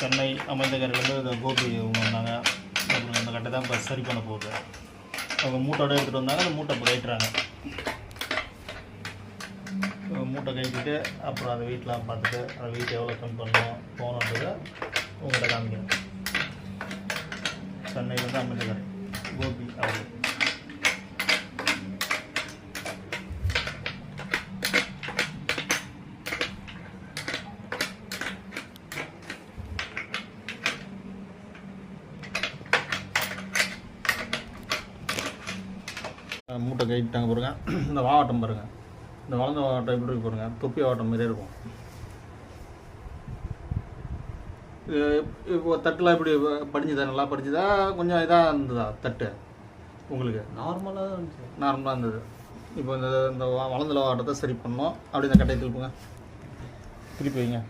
சென்னை அமைந்தகர்லேருந்து இந்த கோபி இவங்க வந்தாங்க. அப்புறம் இந்த கட்டை தான் இப்போ சரி பண்ண போகுது. அவங்க மூட்டோட எடுத்துகிட்டு வந்தாங்க அந்த மூட்டை இப்போ கட்டுறாங்க மூட்டை கட்டிட்டு அப்புறம் அதை வீட்டில் பார்த்துட்டு அதை வீட்டை எவ்வளோ கம்மி பண்ணணும் போகணுன்றதை உங்கள்கிட்ட காமிக்கிறேன். சென்னையிலேருந்து அமைந்தகரை கோபி அவர் மூட்டை கட்டிட்டாங்க பாருங்க. இந்த வாவட்டம் பாருங்க. இந்த வளர்ந்த வாவட்டம் எப்படி இருக்கு பாருங்க. தொப்பி வாவட்டம் மாதிரியே இருக்கும். இது இப்போ தட்டுலாம் இப்படி படிஞ்சுதா? நல்லா படிச்சுதா கொஞ்சம் இதாக இருந்ததா தட்டு? உங்களுக்கு? நார்மலாக தான் இருந்துச்சு. நார்மலாக இருந்தது. இப்போ இந்த இந்த வ- வளர்ந்த வாவட்டத்தை சரி பண்ணோம் அப்படி இந்த கட்டையை திருப்புங்க. திருப்பி வைங்க.